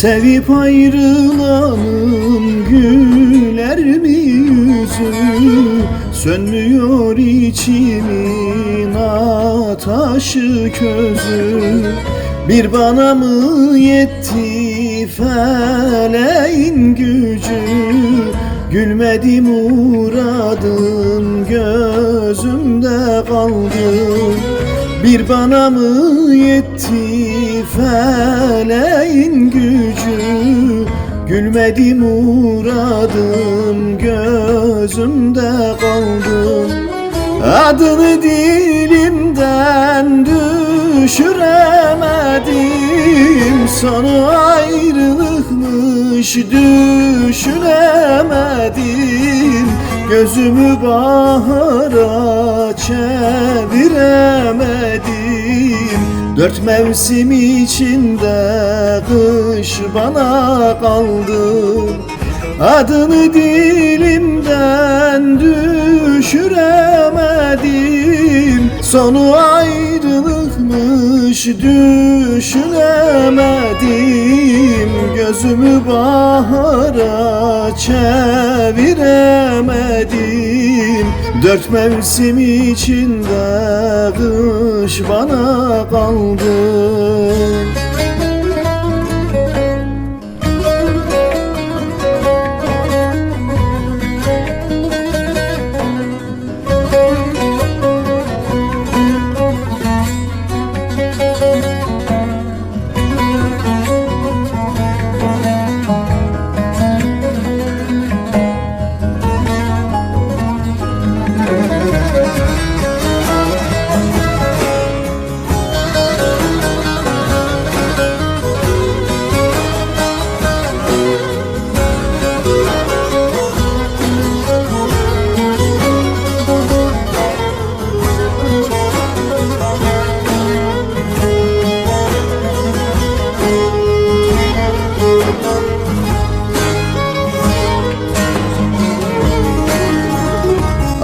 Sevip ayrılanın güler mi yüzü? Sönmüyor içimin ataşı közü. Bir bana mı yetti feleğin gücü? Gülmedi muradım gözümde kaldı Bir bana mı yetti feleğin gücü? Gülmedi muradım gözümde kaldı. Adını dilimden düşüremedim. Sonu ayrılıkmış düşünemedim Gözümü bahara çeviremedim. Dört mevsim içinde kış bana kaldı. Adını dilimden düşüremedim Sonu ayrılıkmış düşünemedim Gözümü bahara çeviremedim Dört mevsim içinde kış bana kaldı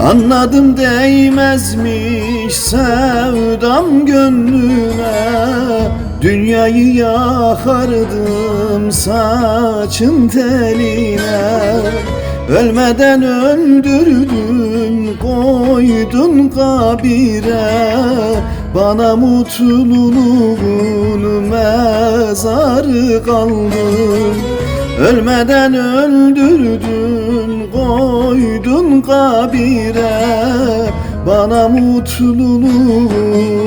Anladım değmezmiş sevdam gönlüme. Dünyayı yakardım saçın teline. Ölmeden öldürdün koydun kabire. Bana mutluluğun mezarı kaldı Ölmeden öldürdün koydun kabire Bana mutluluğun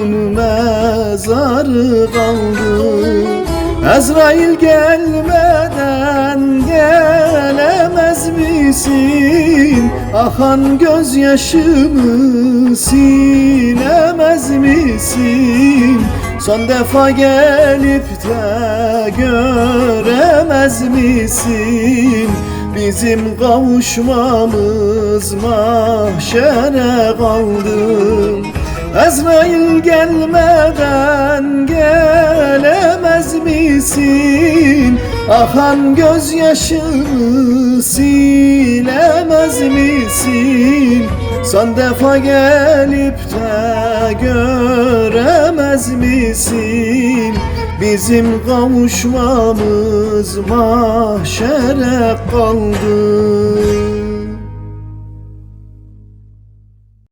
mezarı kaldı Ezrail gelmeden gelemez misin? Akan gözyaşımı silemez misin? Son defa gelip de göremez misin? Bizim kavuşmamız mahşere kaldı Ezrail gelmeden gelemez misin? Akan gözyaşımı silemez misin? Son defa gelip de göremez misin? Bizim kavuşmamız mahşere kaldı